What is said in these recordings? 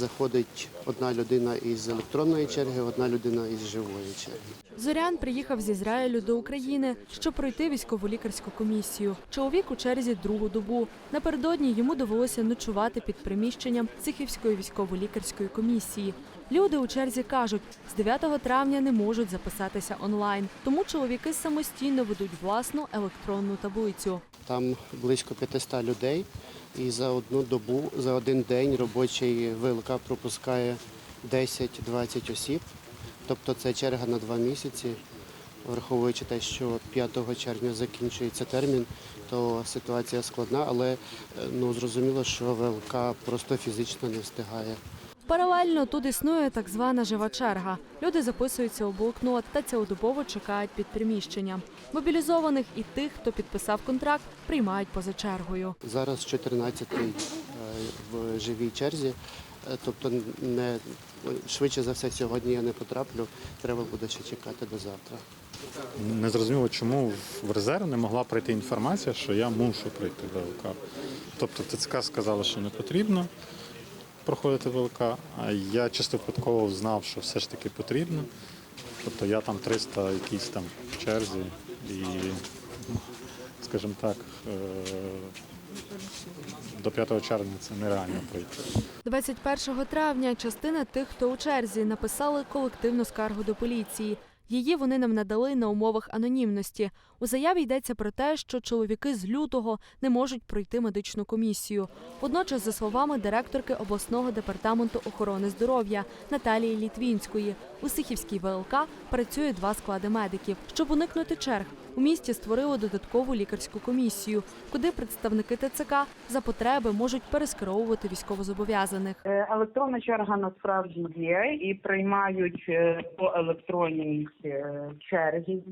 заходить одна людина із електронної черги, одна людина із живої черги. Зорян приїхав з Ізраїлю до України, щоб пройти військово-лікарську комісію. Чоловік у черзі другу добу. Напередодні йому довелося ночувати під приміщенням Сихівської військово-лікарської комісії. Люди у черзі кажуть, з 9 травня не можуть записатися онлайн, тому чоловіки самостійно ведуть власну електронну таблицю. Там близько 500 людей, і за одну добу, за один день робочий ВЛК пропускає 10-20 осіб. Тобто це черга на два місяці. Враховуючи те, що 5 червня закінчується термін, то ситуація складна, але е, ну зрозуміло, що ВЛК просто фізично не встигає. Паралельно тут існує так звана жива черга. Люди записуються у блокнот та цілодобово чекають під приміщенням. Мобілізованих і тих, хто підписав контракт, приймають поза чергою. Зараз 14-й е, в живій черзі, е, тобто не швидше за все сьогодні я не потраплю. Треба буде ще чекати до завтра. Не зрозуміло, чому в резерв не могла прийти інформація, що я мушу прийти в ВЛК. Тобто ТЦК сказала, що не потрібно проходити ВЛК, а я чисто випадково знав, що все ж таки потрібно. Тобто я там 300 якісь там в черзі і, скажімо так, е, до 5 червня це нереально пройти. 21 травня частина тих, хто у черзі, написали колективну скаргу до поліції. Її вони нам надали на умовах анонімності. У заяві йдеться про те, що чоловіки з лютого не можуть пройти медичну комісію. Водночас, за словами директорки обласного департаменту охорони здоров'я Наталії Літвінської, у Сихівській ВЛК працює два склади медиків. Щоб уникнути черг, у місті створили додаткову лікарську комісію, куди представники ТЦК за потреби можуть перескеровувати військовозобов'язаних. Е, Електронна черга насправді є і приймають е, по електронній е, черзі.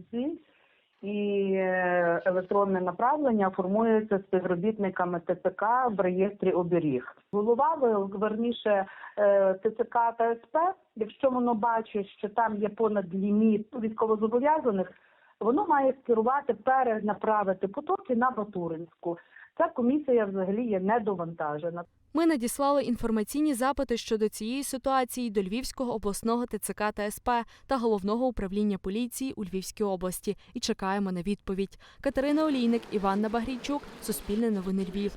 І е, електронне направлення формується співробітниками ТЦК в реєстрі оберіг. Голова верніше е, ТЦК та СП, якщо воно бачить, що там є понад ліміт військовозобов'язаних, воно має скерувати перенаправити потоки на Батуринську. Ця комісія взагалі є недовантажена. Ми надіслали інформаційні запити щодо цієї ситуації до Львівського обласного ТЦК та СП та головного управління поліції у Львівській області і чекаємо на відповідь. Катерина Олійник, Іванна Багрійчук, Суспільне новини Львів.